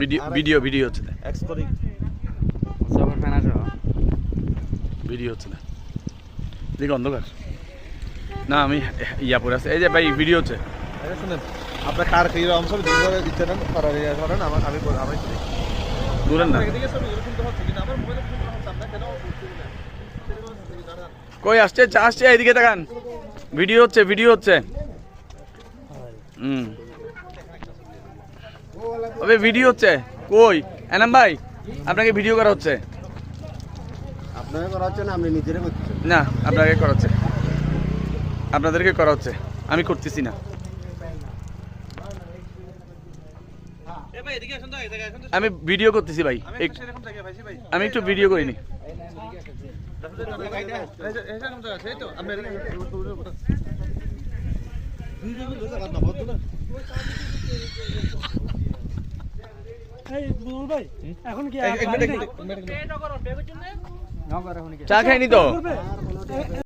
Video video video হচ্ছে না video হচ্ছে দেখি অন্ধকার না আমি ইয়া পরে আছে এই যে ভাই ভিডিও হচ্ছে আরে শুনেন আপনার কার কি রকম সব দিন ধরে দিতে নেন করার ইয়ে করেন আমার আমি না এদিকে সব এরকম তো হচ্ছে কিন্তু আমার মোবাইলে ফোন করা হচ্ছে আপনার কেন কই আসছে আসছে এইদিকে তাকান ভিডিও হচ্ছে ভিডিও হচ্ছে হুম ওবে ভিডিও হচ্ছে। কই? এনাম ভাই আপনাকে ভিডিও করা হচ্ছে। আপনাকে করা হচ্ছে না আপনি নিজেরা করতেছেন না আপনাকে করা হচ্ছে। আপনাদেরকে করা হচ্ছে। আমি করতেছি না। এ ভাই এদিকে আসুন তো এই জায়গায় আসুন তো। আমি ভিডিও করতেছি ভাই। আমি একটু আমি ভিডিও করিনি। এরকম চা খাইনি তো?